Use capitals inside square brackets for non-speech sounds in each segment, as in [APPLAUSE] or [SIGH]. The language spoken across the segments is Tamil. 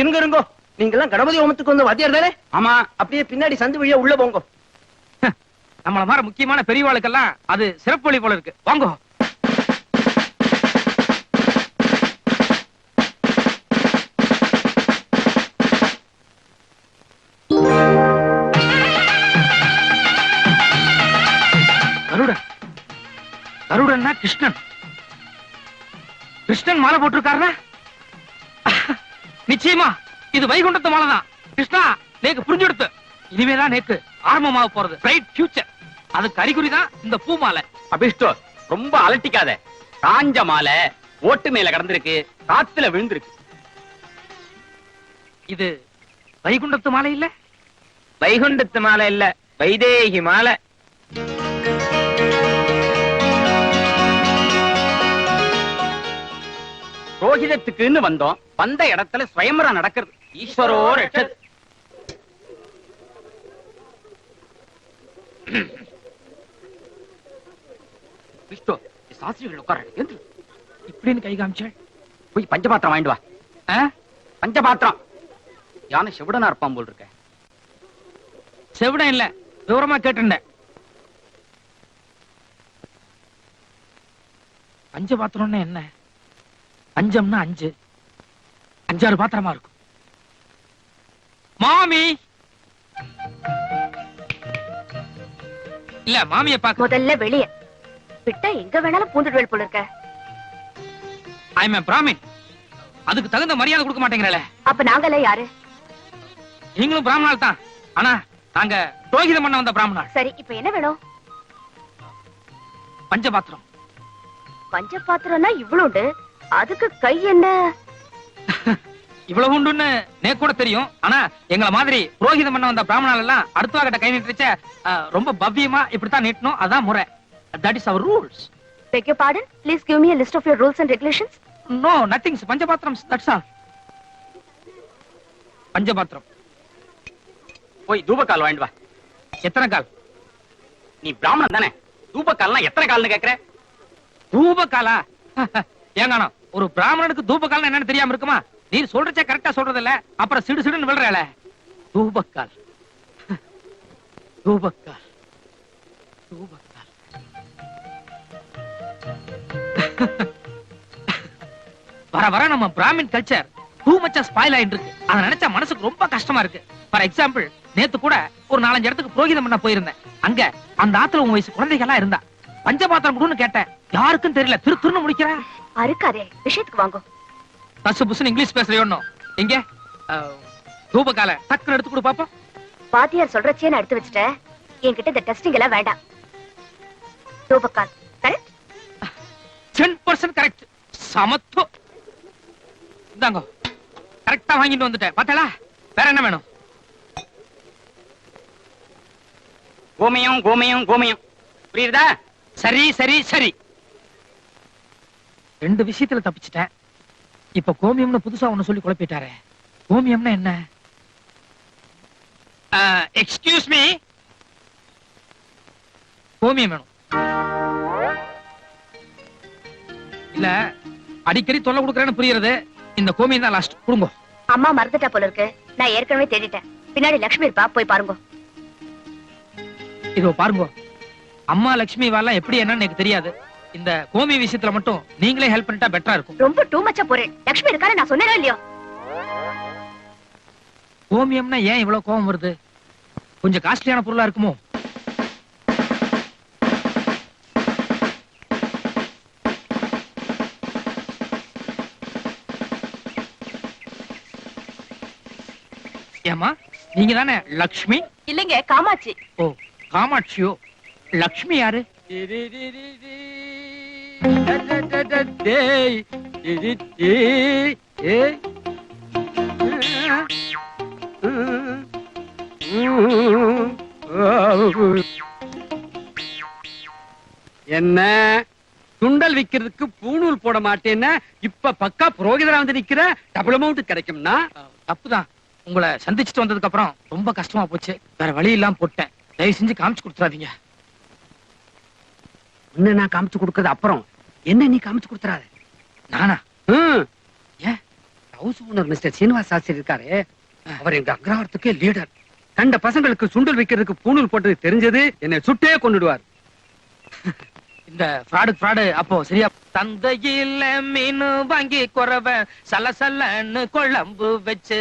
இருங்க இருங்கோ. நீங்க எல்லாம் கணபதி ஹோமத்துக்கு வந்து வாத்தியார் தானே? ஆமா. அப்படியே பின்னாடி சந்து வழியா உள்ள போங்க. நம்மள மாதிரி முக்கியமான பெரியவாளுக்கெல்லாம் அது சிறப்பு வழி போல இருக்கு. வாங்கோ. கருடன் கருடன்னா கிருஷ்ணன். கிருஷ்ணன் மாலை போட்டிருக்காருனா நிச்சயமா. இது வைகுண்டத்து மாலை தான் கிருஷ்ணா நேக்கு புரிஞ்செடுத்து. இனிமேதான் நேக்கு ஆரம்பமாக போறது. பிரைட் ஃபியூச்சர் அதுக்கு அறிகுறி தான் இந்த பூ மாலை. அபிஷ்டு ரொம்ப அலட்டிக்காத. காஞ்ச மாலை ஓட்டு மேல கடந்திருக்கு காத்துல விழுந்திருக்கு. இது வைகுண்டத்து மாலை இல்ல? வைகுண்டத்து மாலை இல்ல வைதேகி மாலை. ரோஹிதத்துக்குன்னு வந்தோம். வந்த இடத்துல ஸ்வயம்பரம் நடக்கிறது. ஈஸ்வரோ ரட்சத். விஷ்ணு சாஸ்திரிகள் உட்கார என்று இப்படின்னு கை காமிச்சாள்? போய் பஞ்சபாத்திரம் வாங்கிட்டு வா? பஞ்சபாத்திரம். யானை செவிடனா இருப்பான் போல் இருக்க. செவிடம் இல்ல. விவரமா கேட்டுண்டேன் பஞ்ச பாத்திரம்னா என்ன? பஞ்சம்னா அஞ்சு. அஞ்சாறு பாத்திரமா இருக்கும். மாமி! இல்ல மாமிய பாக்க முதல்ல வெளிய. விட்டா எங்க வேணாலும் பூந்துடுவேல் போல இருக்க. ஐ எம் பிராமின் அதுக்கு தகுந்த மரியாதை கொடுக்க மாட்டேங்கிறல அப்ப நாங்கெல்லாம் யாரு? நீங்களும் பிராமணால் தான். ஆனா நாங்க புரோகிதம் பண்ண வந்த பிராமணாள் சரி இப்ப என்ன வேணும்? பஞ்சபாத்திரம். பஞ்ச பாத்திரம்னா இவ்வளோண்டு அதுக்கு கை என்ன? [LAUGHS] இவ்வளவு உண்டுன்னு நேக்கு கூட தெரியும். ஆனா எங்கள மாதிரி புரோகிதம் பண்ண வந்த பிராமணால் எல்லாம் அடுத்த கிட்ட கை நீட்டுச்ச ரொம்ப பவ்யமா இப்படித்தான் நீட்டணும். அதான் முறை. That is our rules beg your pardon? Please give me a list of your rules and regulations. No nothing பஞ்சபாத்திரம் that's all பஞ்சபாத்திரம் போய் தூபக்கால் வாங்கிட்டு வா. எத்தனை கால்? நீ பிராமணன் தானே? தூபக்கால்னா எத்தனை கால்னு கேக்குற? தூபகாலா [LAUGHS] ஏங்கானோ ஒரு பிராமணனுக்கு தூபக்கால் என்னன்னு தெரியாம இருக்குமா? நீ சொல்றச்ச கரெக்டா சொல்றது இல்ல அப்புறம் சிடு சிடுன்னு விழுறல தூபக்கால் தூபக்கால் தூபக்கால் வர வர நம்ம Brahmin culture too much spoil ஆயிட்டு இருக்கு அதை நினைச்சா மனசுக்கு ரொம்ப கஷ்டமா இருக்கு. ஃபார் எக்ஸாம்பிள் நேத்து கூட ஒரு நாலஞ்சு இடத்துக்கு புரோகிதம் பண்ண போயிருந்தேன். அங்க அந்த ஆத்துல உன் வயசு குழந்தைகளா இருந்தா. பஞ்சபாத்திரம் கொடுன்னு கேட்டேன். யாருக்கும் தெரியல. திரு திருன்னு முடிக்கிறேன் அறுக்காதே விஷயத்துக்கு வாங்கோ. பசு புசுன்னு இங்கிலீஷ் பேசுறியோன்னு எங்க? தூபகால டக்குன்னு எடுத்து கொடு பாப்போம். வாத்தியார் சொல்றச்சே நான் எடுத்து வச்சுட்டேன். என்கிட்ட இந்த டெஸ்டிங் எல்லாம் வேண்டாம். தூபக்கால் கரெக்ட் டென் பர்சன்ட் கரெக்ட் சமத்துவம் இந்தாங்க கரெக்டா வாங்கிட்டு வந்துட்டேன். பார்த்தலா வேற என்ன வேணும்? கோமயம் கோமயம் கோமயம். புரியுதா? சரி சரி சரி. ரெண்டு விஷயத்துல தப்பிச்சிட்டேன். இப்ப கோமியம்னு புதுசா ஒண்ணு சொல்லி குழப்பிட்டாரே. கோமியம்னா என்ன? எக்ஸ்கியூஸ் மீ கோமியம் வேணும். இல்ல அடிக்கடி தொல்லை கொடுக்கறேன்னு புரியுறது. இந்த கோமியம் தான் லாஸ்ட் கொடுங்க. அம்மா மறந்துட்டா போல இருக்கு. நான் ஏற்கனவே தேடிட்டேன். பின்னாடி லக்ஷ்மி இருப்பா போய் பாருங்க. இதோ பாருங்க. அம்மா லட்சுமி வாலாம் எப்படி என்னன்னு எனக்கு தெரியாது. இந்த கோமி விஷயத்துல மட்டும் நீங்களே ஹெல்ப் பண்ணிட்டா பெட்டரா இருக்கும். ரொம்ப டூ மச்சா போறேன். லக்ஷ்மி இருக்கான்னு நான் சொன்னேனோ இல்லையோ? கோமியம்னா ஏன் இவ்வளவு கோவம் வருது? கொஞ்சம் காஸ்ட்லியான பொருளா இருக்குமோ? ஏமா நீங்க தானே லக்ஷ்மி? இல்லைங்க காமாட்சி. ஓ காமாட்சியோ? லக்ஷ்மி யாரு? என்ன? சுண்டல் விக்கிறதுக்கு பூணூல் போட மாட்டேன்னா இப்ப பக்கா புரோகிதரா வந்து நிக்கிற டபுள் அமௌண்ட் கிடைக்கும்னா? தப்புதான். உங்களை சந்திச்சுட்டு வந்ததுக்கு அப்புறம் ரொம்ப கஷ்டமா போச்சு. வேற வழி இல்லாம போட்டேன். தயவு செஞ்சு காமிச்சு கொடுத்துறாதீங்க. உன்னை நான் காமிச்சு கொடுக்கறது அப்புறம். என்ன நீ காமிச்சு கொடுத்துறாத? நானா. ஏன்? House owner mister Srinivas Shastri இருக்காரு. அவர் எங்க அக்ரஹாரத்துக்கே லீடர் கண்ட பசங்களுக்கு சுண்டல் வைக்கிறதுக்கு பூணூல் போட்டது தெரிஞ்சது என்னை சுட்டே கொண்டுடுவார் இந்த ஃப்ராடு ஃப்ராடு அப்போ சரியா? தந்தையில மீன் வாங்கி குறவ சலசலன்னு குழம்பு வச்சு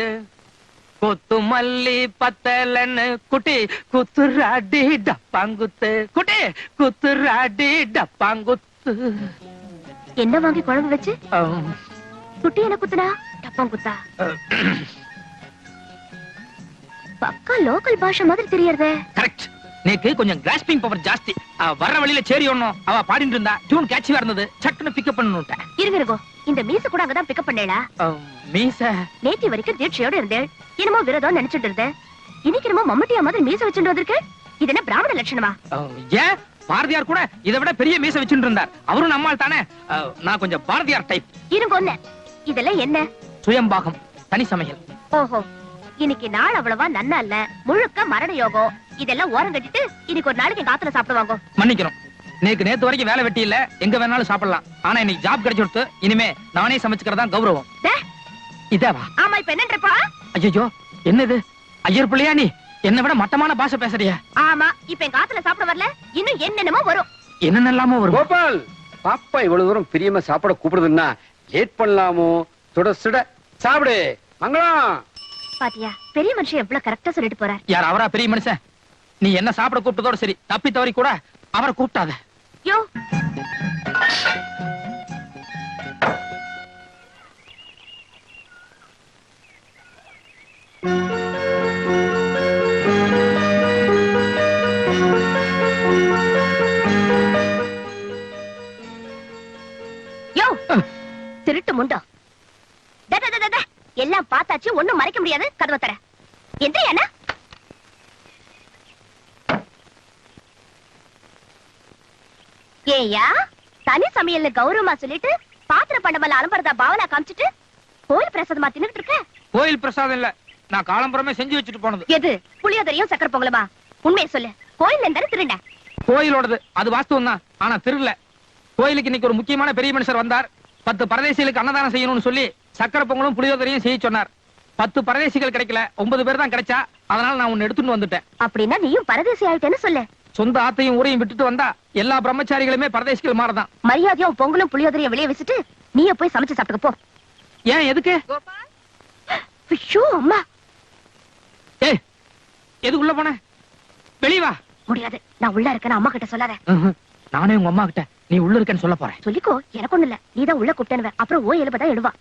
கொத்து மல்லி பத்தலன்னு குட்டி குத்துராடி டப்பாங்குத்து. குட்டி குத்துராடி டப்பாங்குத்து. என்ன வாங்கி குழம்பு வச்சு. குட்டி என்ன குத்துனா? டப்பம் குத்தா. பக்கா லோக்கல் பாஷை மாதிரி தெரியறதே. கரெக்ட் நேக்கு கொஞ்சம் கிராஸ்பிங் பவர் ஜாஸ்தி. வர்ற வழியில சேரி ஒண்ணும் அவ பாடிட்டு இருந்தா டியூன் கேட்சியா இருந்தது. சட்டுன்னு பிக்கப் பண்ணணுட்டேன் இருங்க இருங்கோ. இந்த மீச கூட அங்கதான் பிக்கப் பண்ணேளா? மீச. நேத்தி வரைக்கும் தீட்சையோட இருந்தேன் என்னமோ விரதம் நினைச்சிட்டு இருந்தேன். இன்னைக்கு என்னமோ மம்மட்டியா மாதிரி மீச வச்சுட்டு வந்திருக்க இது என்ன பிராமண லட்சணமா? ஏன்? பாரதியார் கூட இதை விட பெரிய மீச வச்சுட்டு இருந்தார். அவரும் நம்மால் தானே நான் கொஞ்சம் பாரதியார் டைப் இருங்க இதெல்லாம் என்ன? சுயம்பாகம் தனி சமையல். ஓஹோ. இன்னைக்கு நாள் அவ்வளவா நன்னா இல்ல. முழுக்க மரண யோகம். இதெல்லாம் ஓரம் கட்டிட்டு இன்னைக்கு ஒரு நாளைக்கு எங்க ஆத்துல சாப்பிடுவாங்க மன்னிக்கணும். நேக்கு நேத்து வரைக்கும் வேலை வெட்டி இல்ல. எங்க வேணாலும் சாப்பிடலாம். ஆனா இன்னைக்கு ஜாப் கிடைச்சு கொடுத்து இனிமே நானே சமைச்சுக்கிறதா கௌரவம். இதேவா? ஆமா இப்ப என்னன்றப்பா? ஐயோ என்னது? ஐயர் பிள்ளையா நீ? என்னை விட மட்டமான பாஷை பேசுறிய. ஆமா இப்ப எங்க ஆத்துல சாப்பிட வரல? இன்னும் என்னென்னமோ வரும். என்னென்னலாமோ வரும். கோபால் பாப்பா இவ்வளவு தூரம் பிரியமா சாப்பிட கூப்பிடுதுன்னா லேட் பண்ணலாமோ? சுட சுட. சாப்பிடு. மங்களம் பாத்தியா பெரிய மனுஷன் எவ்வளவு கரெக்டா சொல்லிட்டு போறார். யார் அவரா பெரிய மனுஷன்? நீ என்ன சாப்பிட கூப்பிட்டதோட சரி தப்பி தவறி கூட அவரை கூப்பிட்டாத. யோ யோ. திருட்டு முண்டோ. எல்லாம் பார்த்தாச்சு ஒண்ணும் மறைக்க முடியாது. கதவை தர. எந்த ஏனா ஏயா தனி சமையல்னு கௌரவமா சொல்லிட்டு பாத்திர பண்டமல்ல அலம்பரதா பாவனா காமிச்சிட்டு கோயில் பிரசாதமா தின்னுட்டு இருக்க? கோயில் பிரசாதம் இல்ல. நான் காலம்பரமே செஞ்சு வச்சுட்டு போனது. எது? புளியோதரையும் சக்கர பொங்கலுமா? உண்மையை சொல்லு. கோயில் இருந்தாலும் திருண்ட கோயிலோடது. அது வாஸ்தவம் தான் ஆனா திருடல. கோயிலுக்கு இன்னைக்கு ஒரு முக்கியமான பெரிய மனுஷர் வந்தார். பத்து பரதேசிகளுக்கு அன்னதானம் செய்யணும்னு சொல்லி சக்கரை பொங்கலும் புளியோதரையும் செய்ய சொன்னார். பத்து பரதேசிகள் கிடைக்கல ஒன்பது பேர் தான் கிடைச்சா அதனால நான் உன்னை எடுத்துட்டு வந்துட்டேன். அப்படின்னா நீயும் பரதேசி ஆயிட்டேன்னு சொல்லு. சொந்த ஆத்தையும் ஊரையும் விட்டுட்டு வந்தா எல்லா பிரம்மச்சாரிகளுமே பரதேசிகள் மாறதான். மரியாதையும் பொங்கலும் புளியோதரையும் வெளியே வச்சுட்டு நீயே போய் சமைச்சு சாப்பிட்டுக்க போ. ஏன் எதுக்கு? அம்மா. ஏய் எதுக்குள்ள போன? வெளிய வா. முடியாது. நான் உள்ள இருக்கேன்னு அம்மா கிட்ட சொல்லாத. நானே உங்க அம்மா கிட்ட நீ உள்ள இருக்கேன்னு சொல்ல போறேன். சொல்லிக்கோ எனக்கு ஒண்ணு இல்ல நீதான் உள்ள கூப்பிட்டேன்னு அப்புறம் ஓ எழுபதான் எழுவா.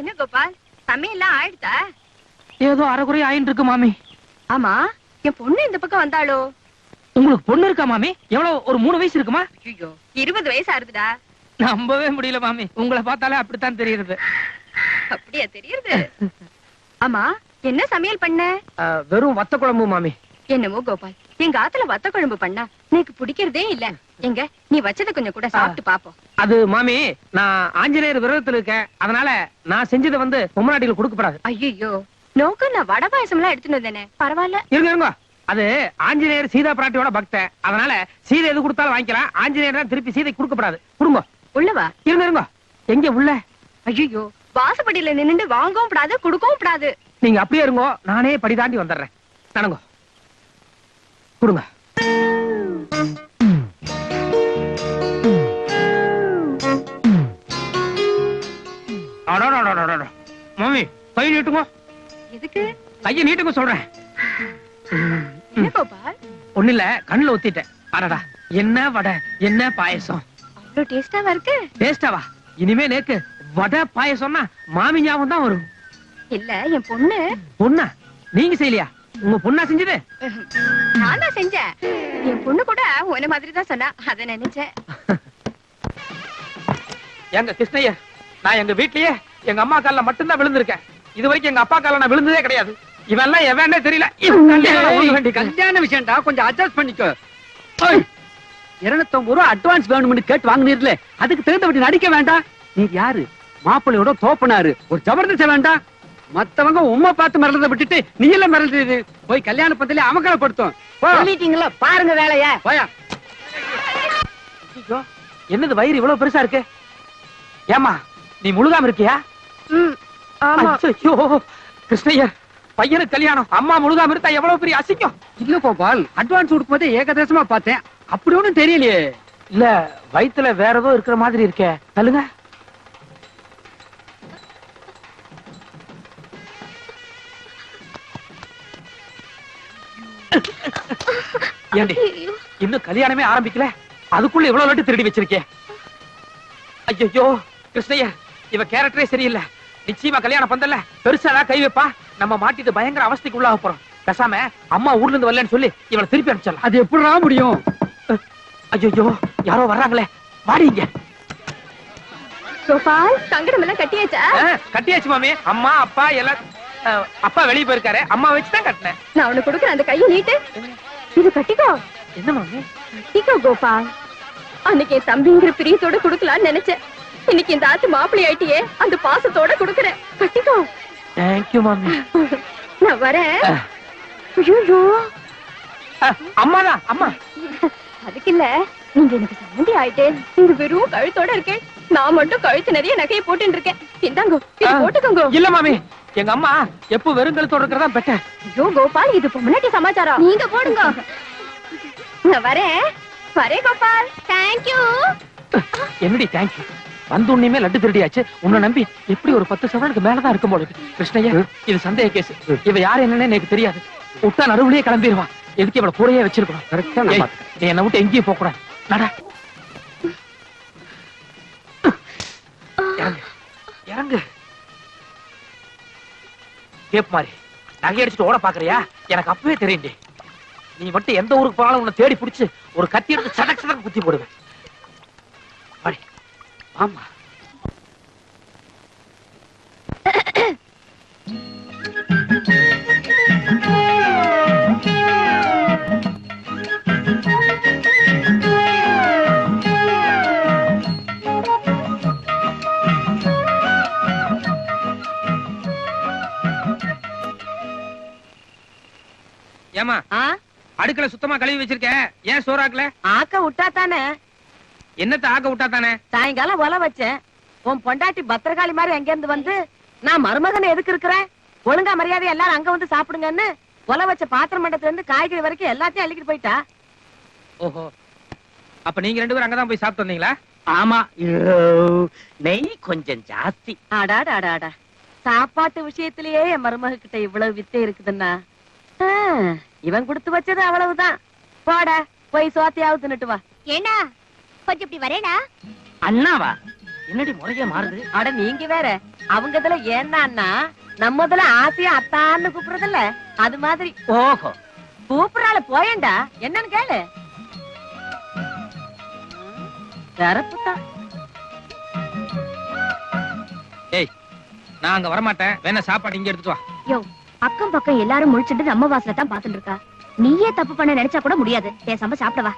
என்ன கோபால்? சமையல்லாம் ஆயிடுதா ஏதோ அரைக்குறை ஆயின்னு இருக்கு மாமி. ஆமா? என் பொண்ணு இந்த பக்கம் வந்தாளோ? உங்களுக்கு பொண்ணு இருக்கா மாமி? எவ்வளவு ஒரு மூணு வயசு இருக்குமா? ஐயோ இருபது வயசு ஆறுதுடா நம்பவே முடியல மாமி. உங்களை பார்த்தாலே அப்படித்தான் தெரியுது. அப்படியா தெரியுது? ஆமா என்ன சமையல் பண்ண? வெறும் வத்த குழம்பு மாமி. என்னமோ கோபால் எங்க ஆத்துல வத்த குழம்பு பண்ணா எனக்கு பிடிக்கிறதே இல்ல. எங்க நீ வச்சத கொஞ்சம் கூட சாப்பிட்டு பாப்போம். அது மாமி நான் ஆஞ்சநேயர் விரதத்துல இருக்கேன். அதனால நான் செஞ்சதை வந்து பொம்மநாட்டிகள் கொடுக்கப்படாது. ஐயோ நோக்க நான் வடை பாயசம் எல்லாம் எடுத்துட்டு வந்தேனே. பரவாயில்ல. இருங்க இருங்க. அது ஆஞ்சநேயர் சீதா பிராட்டியோட பக்தன். அதனால சீதை எது கொடுத்தாலும் வாங்கிக்கலாம். ஆஞ்சநேயர் தான் திருப்பி சீதை கொடுக்கப்படாது. கொடுங்க. உள்ளவா இருங்க இருங்க. எங்க உள்ள? ஐயோ வாசப்படியில நின்னுட்டு வாங்கவும் கூடாது கொடுக்கவும் கூடாது நீங்க அப்படியே இருங்கோ. நானே படி தாண்டி வந்துடுறேன். நடங்கோ. கொடுங்க. மாமி கை நீட்டுங்க. எதுக்கு? கையை நீட்டுங்க சொல்றேன். ஒண்ணு இல்ல கண்ணுல ஒத்திட்டேன் அடடா என்ன வடை என்ன பாயசம்? அவ்வளவு டேஸ்டாவா இருக்கு? டேஸ்டாவா இனிமே நேக்கு வடை பாயசம்னா மாமி ஞாபகம் தான் வரும். இல்ல என் பொண்ணு. பொண்ணா? நீங்க செய்யலையா? உங்க பொண்ணா செஞ்சது? நான் தான் செஞ்சேன். என் பொண்ணு கூட உன்ன மாதிரி தான் சொன்னா அத நினைச்சேன். எங்க கிருஷ்ணய்யர் நான் எங்க வீட்லயே எங்க அம்மா கால்ல மட்டும்தான் விழுந்திருக்கேன். இது வரைக்கும் எங்க அப்பா கால்ல நான் விழுந்ததே கிடையாது. இவன் எல்லாம் எவனே தெரியல கால். கல்யாண விஷயம்டா கொஞ்சம் அட்ஜஸ்ட் பண்ணிக்கோ. இருநூத்தம்பது ரூபா அட்வான்ஸ் வேணும்னு கேட்டு வாங்கினீர்ல அதுக்கு தகுந்தபடி நடிக்க வேண்டாம். நீ யாரு? மாப்பிள்ளையோட தோப்பனாரு. ஒரு ஜபர்தஸ்த வேண்டாம். மத்தவங்க உம்மை பார்த்து மிரளத விட்டுட்டு நீ எல்லாம் மிரளுது போய் கல்யாண பந்தலே அமக்கலப்படுத்தும் சொல்லிட்டீங்களா? பாருங்க வேலைய. போயா. என்னது வயிறு இவ்வளவு பெருசா இருக்கு? ஏமா நீ முழுகாம இருக்கியா? கிருஷ்ணய்யர் பையனுக்கு கல்யாணம். அம்மா முழுகாம இருந்தா எவ்வளவு பெரிய அசிங்கம்? இல்ல கோபால் அட்வான்ஸ் கொடுக்கும்போதே ஏகதேசமா பார்த்தேன். அப்படி ஒண்ணும் தெரியலையே. இல்ல வயித்துல வேற ஏதோ இருக்கிற மாதிரி இருக்கே. தள்ளுங்க. ஏண்டி இன்னும் கல்யாணமே ஆரம்பிக்கல? அதுக்குள்ள இவ்வளவு லட்டு திருடி வச்சிருக்கே. ஐயோ கிருஷ்ணய்ய இவ கேரக்டரே சரியில்லை. நிச்சயமா கல்யாணம் பந்தல்ல. பெருசா கை வைப்பா? நம்ம மாட்டிட்டு பயங்கர அவஸ்தைக்கு உள்ளாக போறோம். பேசாம அம்மா ஊர்ல இருந்து வரலன்னு சொல்லி இவளை திருப்பி அனுப்பிச்சிடலாம். அது எப்படிடா முடியும்? ஐயோ யாரோ வர்றாங்களே. வாடிங்க கோபால் சங்கடம் எல்லாம் கட்டியாச்சா கட்டியாச்சு மாமி. அம்மா அப்பா எல்லாம் அஹ், அப்பா வெளிய போயிருக்காரு. அம்மா வச்சு தான் கட்டினேன். நான் உனக்கு கொடுக்குறேன் அந்த கையை நீட்டு. இது கட்டிக்கோ. என்ன மாமி? கட்டிக்கோ கோபால். அன்னைக்கு என் தம்பிங்கிற பிரியத்தோட கொடுக்கலாம்னு நினைச்சேன். இன்னைக்கு இந்த ஆத்து மாப்பிள்ளை ஆயிட்டியே அந்த பாசத்தோட கொடுக்குறேன். கட்டிக்கோ. தேங்க்யூ மாமி. நான் வரேன். ஐயோ. அம்மாதான் அம்மா. அதுக்கு இல்ல நீங்க எனக்கு சம்மந்தி ஆயிட்டே நீங்க வெறும் கழுத்தோட இருக்கேன். நான் மட்டும் கழுத்து நிறைய நகையை போட்டுட்டு இருக்கேன். இந்தாங்கோ இது. போட்டுக்கோங்க. இல்ல மாமி எங்க அம்மா எப்ப வெறுங்கலத்தோட இருக்கிறதா பெட்டர் ஐயோ கோபால் இது பொம்மநாட்டி சமாச்சாரம். நீங்க போடுங்க. நான் வரேன். வரேன் கோபால். தேங்க்யூ என்னடி தேங்க்யூ வந்த உடனேமே லட்டு திருடியாச்சு. உன்னை நம்பி எப்படி ஒரு பத்து சவரனுக்கு மேலதான் இருக்கும் போல கிருஷ்ணய்யா இது சந்தேக கேஸ். இவ யார் என்னன்னு எனக்கு தெரியாது. விட்டா நடுவுலயே கிளம்பிடுவா எதுக்கு இவள கூடயே வச்சிருக்கணும். நீ என்னை விட்டு எங்கேயும் போக கூடாது நட. இறங்கு இறங்கு கேப் அடிச்சுட்டு ஓட பாக்குறியா? எனக்கு அப்பவே தெரியும்டி. நீ மட்டும் எந்த ஊருக்கு போனாலும் உன்னை தேடி பிடிச்சு ஒரு கத்தி எடுத்து சடக் சடக் குத்தி போடுவேன். ஆமா ஏமா அடுக்கல சுத்தமா கழுவி வச்சிருக்க ஏன் சோறாக்கல ஆக்க விட்டா தானே? என்னத்த ஆக்க விட்டா தானே? சாயங்காலம் ஒல வச்சேன். உன் பொண்டாட்டி பத்திரகாளி மாதிரி அங்க இருந்து வந்து நான் மருமகன் எதுக்கு இருக்கிறேன்? ஒழுங்கா மரியாதை எல்லாரும் அங்க வந்து சாப்பிடுங்கன்னு ஒல வச்ச பாத்திரம் மண்டத்துல இருந்து காய்கறி வரைக்கும் எல்லாத்தையும் அள்ளிக்கிட்டு போயிட்டா. ஓஹோ. அப்ப நீங்க ரெண்டு பேரும் அங்கதான் போய் சாப்பிட்டு வந்தீங்களா? ஆமா நெய் கொஞ்சம் ஜாஸ்தி. அடாடா அடாடா சாப்பாட்டு விஷயத்திலேயே என் மருமக கிட்ட இவ்வளவு வித்தை இருக்குதுன்னா. இவன் கொடுத்து வச்சது அவ்வளவுதான். போட போய் சோத்தையாவது தின்னுட்டு வா. ஏண்டா? கொஞ்சம் இப்படி வரேடா அண்ணாவா? என்னடி முறைய மாறுது? அட நீங்க வேற. அவங்க இதுல ஏன்னா நம்ம இதுல ஆசையா அத்தான்னு கூப்பிடுறதில்ல. அது மாதிரி. ஓஹோ. கூப்பிடுறாள் போயேன்டா என்னன்னு கேளு. தரப்புதான் ஏய் நான் அங்க வரமாட்டேன். வேணா சாப்பாடு இங்க எடுத்துட்டு வா. யோ அக்கம் பக்கம் எல்லாரும் முழிச்சிட்டு நம்ம வாசல தான் பாத்துட்டு இருக்கா நீயே தப்பு பண்ண நினைச்சா கூட முடியாது. பேசாம சாப்பிடவா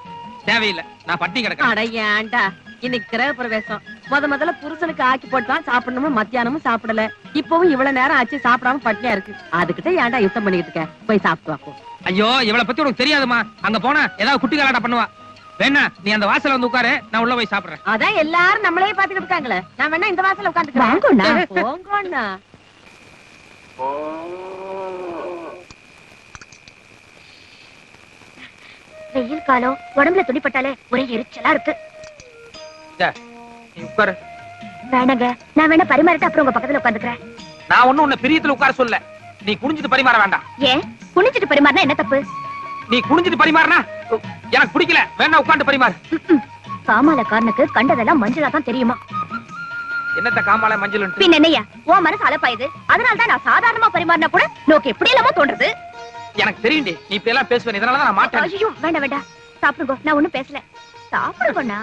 தேவையில்லை. நான் பட்டி கிடக்கிறேன். அட ஏன்டா இன்னைக்கு கிரக பிரவேசம் முத முதல்ல புருஷனுக்கு ஆக்கி போட்டுதான் சாப்பிடணும்? மத்தியானமும் சாப்பிடல. இப்பவும் இவ்வளவு நேரம் ஆச்சு சாப்பிடாம பட்டினியா இருக்கு. அதுக்கிட்ட ஏன்டா யுத்தம் பண்ணிட்டு இருக்க? போய் சாப்பிட்டு வா போ. ஐயோ இவளை பத்தி உனக்கு தெரியாதுமா? அங்க போனா ஏதாவது குட்டி கலாட்டா பண்ணுவா. வேணா நீ அந்த வாசல்ல வந்து உட்காரு. நான் உள்ள போய் சாப்பிடுறேன். அதான் எல்லாரும் நம்மளே பாத்துக்கிட்டு இருக்காங்களே. நான் வேணா இந்த வாசல்ல வாங்கண்ணா. உட்காந்துக்கிறேன் போங்கண்ணா வெயில் காலம் உடம்புல துணிப்பட்டாலே ஒரே எரிச்சலா இருக்கு. உட்காரு. வேணாங்க நான் வேணா பரிமாறிட்டு அப்புறம் உங்க பக்கத்துல உட்காந்துக்கிறேன். நான் ஒண்ணு உன்னை பிரியத்துல உட்கார சொல்ல நீ குனிஞ்சிட்டு பரிமாற வேண்டாம். ஏன்? குனிஞ்சிட்டு பரிமாறினா என்ன தப்பு? நீ குனிஞ்சிட்டு பரிமாறினா எனக்கு பிடிக்கல. வேணா உட்காந்து பரிமாறு. ம்ம். காமாலக்காரனுக்கு கண்டதெல்லாம் மஞ்சளா தான் தெரியுமா? என்னத்த காமால மஞ்சள் பின் என்னையா உன் மனசு அலப்பாயுது. அதனால தான் நான் சாதாரணமா பரிமாறினா கூட நோக்கு எப்படி இல்லாம தோன்றது. எனக்கு தெரியும்டி. நீ இப்ப எல்லாம் பேசுவேன். இதனாலதான் நான் மாட்டேன். ஐயோ வேண்டாம் வேண்டாம். சாப்பிடுங்க. நான் ஒண்ணும் பேசல. சாப்பிடுங்கண்ணா.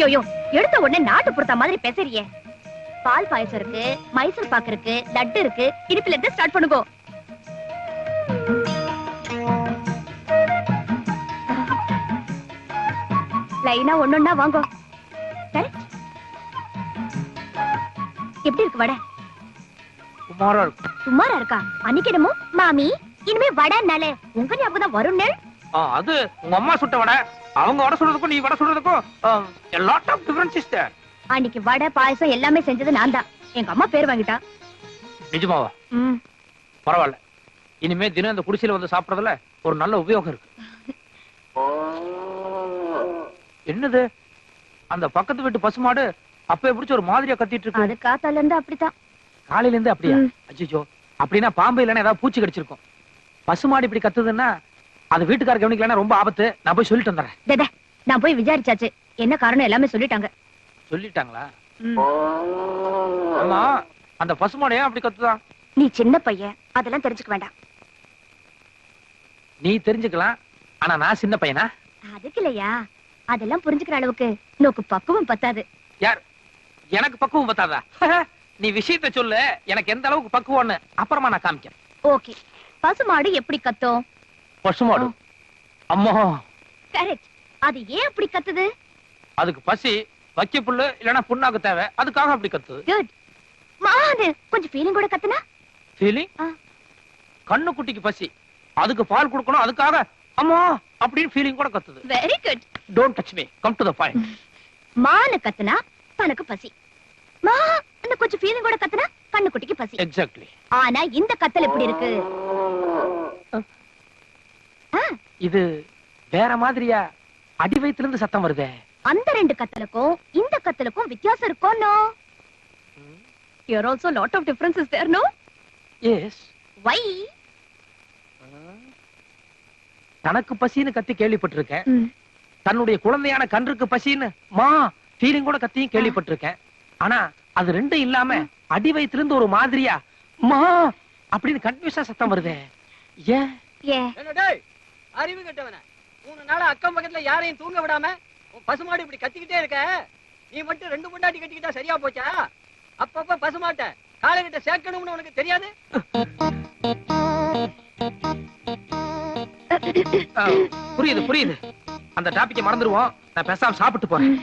யோயோ எடுத்த உடனே நாட்டு புறத்த மாதிரி பேசுறியே. பால் பாயசம் இருக்கு மைசூர் பாக்கு இருக்கு லட்டு இருக்கு. இனிப்புல இருந்து ஸ்டார்ட் பண்ணுங்க. லைனா ஒன்னொன்னா வாங்க. எப்படி இருக்கு வடை? சுமாரா இருக்கும். சுமாரா இருக்கா? அன்னைக்கு என்னமோ மாமி இனிமே வடைனாலே உங்க ஞாபகம் தான் வரும் அது உங்க அம்மா சுட்ட வடை. அவங்க வடை சுடுறதுக்கும் நீ வடை சுடுறதுக்கும் lot of difference is there அன்னைக்கு வடை பாயசம் எல்லாமே செஞ்சது நான் தான். எங்க அம்மா பேர் வாங்கிட்டா. நிஜமாவா? ம். பரவாயில்ல. இனிமே தினம் இந்த குடிசையில வந்து சாப்பிடறதுல ஒரு நல்ல உபயோகம் இருக்கு. என்னது? அந்த பக்கத்து வீட்டு பசுமாடு அப்ப பிடிச்ச ஒரு மாதிரியா கத்திட்டு இருக்கு. அது காத்தால இருந்து அப்படித்தான். காலையில இருந்து அப்படியா. அச்சோ அப்படின்னா பாம்பு இல்லைன்னா ஏதாவது பூச்சி கடிச்சிருக்கும். பசுமாடு இப்படி கத்துதுன்னா அது வீட்டுக்கார கவனிக்கலன்னா ரொம்ப ஆபத்து. நான் போய் சொல்லிட்டு வந்துடுறேன். நான் போய் விசாரிச்சாச்சு. என்ன காரணம் எல்லாமே சொல்லிட்டாங்க. சொல்லிட்டாங்களா. ஆமா அந்த பசுமாடு ஏன் அப்படி கத்துதான் நீ சின்ன பையன் அதெல்லாம் தெரிஞ்சுக்க வேண்டாம். நீ தெரிஞ்சுக்கலாம் ஆனா நான் சின்ன பையனா? அதுக்கு இல்லையா? அதெல்லாம் புரிஞ்சுக்கிற அளவுக்கு நோக்கு பக்குவம் பத்தாது. யார்? எனக்கு பக்குவம் பத்தாதா? [LAUGHS] நீ விஷயத்த சொல்லு எனக்கு எந்த அளவுக்கு பக்குவம்னு அப்புறமா நான் காமிக்கிறேன். ஓகே. பசுமாடு எப்படி கத்தும்? பசுமாடு. அம்மா. கரெக்ட். அது ஏன் அப்படி கத்துது? அதுக்கு பசி வைக்க புல்லு இல்லனா புண்ணாக்கு தேவை. அதுக்காக அப்படி கத்துது. குட். மாது கொஞ்சம் ஃபீலிங் கூட கத்துனா? ஃபீலிங். கண்ணு குட்டிக்கு பசி. அதுக்கு பால் கொடுக்கணும் அதுக்காக அம்மா அப்படின்னு ஃபீலிங் கூட கத்துது. Very good don't touch me come to the point மானு கத்துனா தனக்கு பசி. மா கொஞ்சம் ஃபீலிங் கூட கத்துனா கண்ணுக்குட்டிக்கு பசி. எக்ஸாக்ட்லி ஆனா இந்த கத்தல் எப்படி இருக்கு? ஆ, இது வேற மாதிரியா? அடி வயித்துல இருந்து சத்தம் வருதே. அந்த ரெண்டு கத்தலுக்கும் இந்த கத்தலுக்கும் வித்தியாசம் இருக்கும்னோ Here also lot of difference is there, no? Yes Why? தனக்கு பசின்னு கத்தி கேள்விப்பட்டிருக்கேன். தன்னுடைய குழந்தையான கன்றுக்கு பசின்னு மா ஃபீலிங் கூட கத்தியும் கேள்விப்பட்டிருக்கேன். ஆனா அது ரெண்டும் இல்லாம அடி இருந்து ஒரு மாதிரியா? மா அப்படின்னு கன்ஃபியூஸா சத்தம் வருதே. ஏன்? அறிவு கட்டவன. மூணு நாளா அக்கம் பக்கத்துல யாரையும் தூங்க விடாம உன் பசுமாடு இப்படி கத்திக்கிட்டே இருக்க. நீ மட்டும் ரெண்டு பொண்டாட்டி கட்டிக்கிட்டா சரியா போச்சா? அப்பப்ப பசுமாட்ட காலகிட்ட சேர்க்கணும்னு உனக்கு தெரியாது? ஆ, புரியுது புரியுது. அந்த டாபிக்கை மறந்துடுவோம் நான் பேசாம சாப்பிட்டு போறேன்.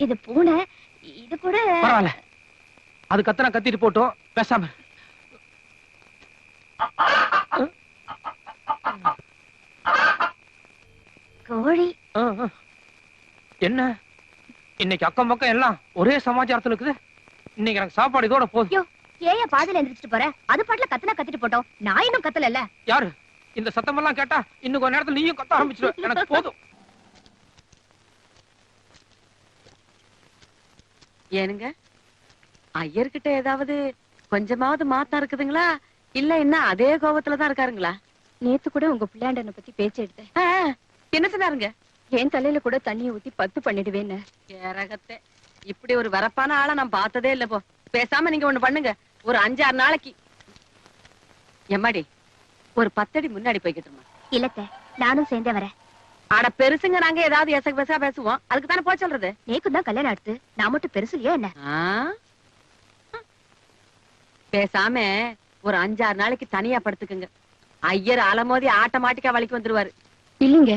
இது பூனை இது கூட பரவாயில்ல. அது கத்தனா கத்திட்டு போட்டோம். பேசாம. கோழி. என்ன? இன்னைக்கு அக்கம் பக்கம் எல்லாம் ஒரே சமாச்சாரத்துல இருக்குது. இன்னைக்கு எனக்கு சாப்பாடு இதோட போதும். ஏயா பாதியில எந்திரிச்சிட்டு போற? அது பாட்டுல கத்துனா கத்திட்டு போட்டோம். நான் இன்னும் கத்தல யாரு? இந்த சத்தமெல்லாம் கேட்டா இன்னும் கொஞ்ச நேரத்துல நீயும் கத்த ஆரம்பிச்சிருவ. எனக்கு போதும். ஏனுங்க? ஐயர்கிட்ட ஏதாவது கொஞ்சமாவது மாத்தம் இருக்குதுங்களா? இல்ல என்ன அதே கோபத்துல தான் இருக்காருங்களா? நேத்து கூட உங்க பிள்ளையாண்டனை பத்தி பேச்சு எடுத்தேன். என்ன சொன்னாருங்க? என் தலையில கூட தண்ணிய ஊத்தி பத்து பண்ணிடுவேன்னு. ஏரகத்தை. இப்படி ஒரு வரப்பான ஆளை நான் பார்த்ததே இல்ல போ. பேசாம நீங்க ஒண்ணு பண்ணுங்க. ஒரு அஞ்சாறு நாளைக்கு. எம்மாடி ஒரு பத்தடி முன்னாடி போய்கிட்டுமா இல்லத்த நானும் சேர்ந்தே வரேன். ஆட பெருசுங்க நாங்க ஏதாவது எசக பெசா பேசுவோம். அதுக்கு தானே போக சொல்றது? நேக்கும் தான் கல்யாணம் அடுத்து. நான் மட்டும் பெருசு இல்லையா என்ன? பேசாம ஒரு அஞ்சாறு நாளைக்கு தனியா படுத்துக்குங்க. ஐயர் அலமோதி ஆட்டோமேட்டிக்கா வலிக்கு வந்துருவாரு. இல்லைங்க.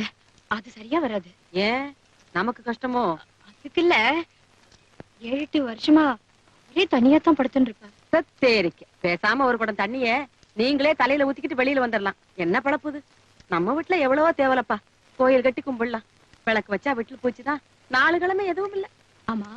அது சரியா வராது. ஏன்? நமக்கு கஷ்டமோ? அதுக்கு இல்ல. ஏழு எட்டு வருஷமா ஒரே தனியா தான் படுத்துன்னு இருப்பேன் சரிக்கு பேசாம ஒரு குடம் தண்ணிய நீங்களே தலையில ஊத்திக்கிட்டு வெளியில வந்துடலாம் என்ன பழப்புது நம்ம வீட்டுல எவ்வளவோ தேவலப்பா. கோயில் கட்டி கும்பிடலாம். விளக்கு வச்சா வீட்டுல போச்சுதான் நாலு கிழமை எதுவும் இல்ல. ஆமா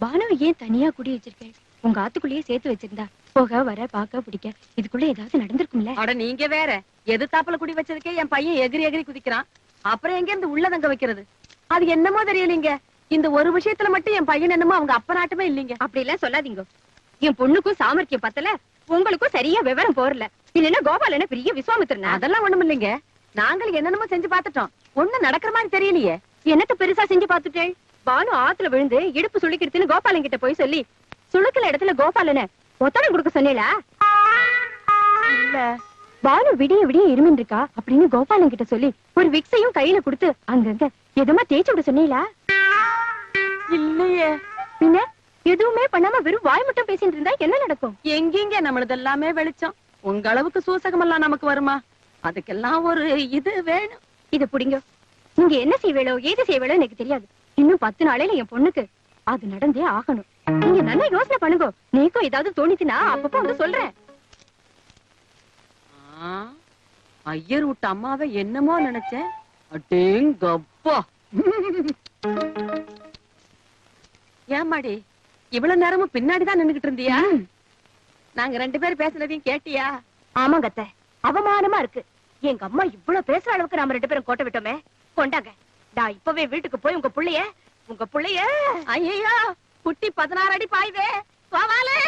பானுவை ஏன் தனியா குடி வச்சிருக்கேன்? உங்க ஆத்துக்குள்ளேயே சேர்த்து வச்சிருந்தா. போக வர பாக்க பிடிக்க. இதுக்குள்ள ஏதாவது நடந்திருக்கும்ல? அட நீங்க வேற. எது தாப்புல குடி வச்சதுக்கே என் பையன் எகிரி எகிரி குதிக்கிறான். அப்புறம் எங்க இருந்து உள்ள தங்க வைக்கிறது? அது என்னமோ தெரியலீங்க. இந்த ஒரு விஷயத்துல மட்டும் என் பையன் என்னமோ அவங்க அப்ப நாட்டமே இல்லீங்க. அப்படி எல்லாம் சொல்லாதீங்க. என் பொண்ணுக்கும் சாமர்த்தியம் பத்தல. உங்களுக்கும் சரியா விவரம் போறல. இல்லன்னா கோபாலன பெரிய விஸ்வாமித்திரனா. அதெல்லாம் ஒண்ணும் இல்லைங்க நாங்களும் என்னென்னமோ செஞ்சு பார்த்துட்டோம். ஒண்ணும் நடக்கிற மாதிரி தெரியலையே. என்னத்த பெருசா செஞ்சு பாத்துட்டேன் பானு ஆத்துல விழுந்து இடுப்பு சுளுக்கிடுதுன்னு கோபாலன் கிட்ட போய் சொல்லி சுளுக்கிற இடத்துல கோபாலன ஒத்தடம் கொடுக்க சொன்னேலா இல்ல. பானு விடிய விடிய இருமின் இருக்கா அப்படின்னு கோபாலன் கிட்ட சொல்லி ஒரு விக்ஸையும் கையில கொடுத்து அங்கங்க எதமா தேய்ச்சு விட சொன்னீங்களா இல்லையே. பின்ன எதுவுமே பண்ணாம வெறும் வாய் மட்டும் பேசிட்டு இருந்தா என்ன நடக்கும்? எங்கெங்க நம்மளது எல்லாமே வெளிச்சம்? உங்க அளவுக்கு சூசகம் எல்லாம் நமக்கு வருமா? அதுக்கெல்லாம் ஒரு இது வேணும். இத புடிங்க. நீங்க என்ன செய்வேளோ ஏது செய்வேளோ எனக்கு தெரியாது. இன்னும் பத்து நாளையில என் பொண்ணுக்கு அது நடந்தே ஆகணும். நீங்க நல்லா யோசனை பண்ணுங்க. நீக்கும் ஏதாவது தோணிச்சுன்னா அப்பப்போ வந்து சொல்றேன். ஐயர் விட்ட அம்மாவை என்னமோ நினைச்சேன். அடேங்கப்பா. ஏமாடி இவ்வளவு நேரமும் பின்னாடிதான் நின்னுகிட்டு இருந்தியா? நாங்க ரெண்டு பேரும் பேசுனதையும் கேட்டியா? ஆமாங்க அத்தை. அவமானமா இருக்கு. எங்க அம்மா இவ்வளவு பேசுற அளவுக்கு நாம ரெண்டு பேரும் கோட்டை விட்டோமே. கொண்டாங்க. நான் இப்பவே வீட்டுக்கு போய் உங்க புள்ளைய உங்க புள்ளைய ஐயோ குட்டி பதினாறு அடி பாயுதே போவாலே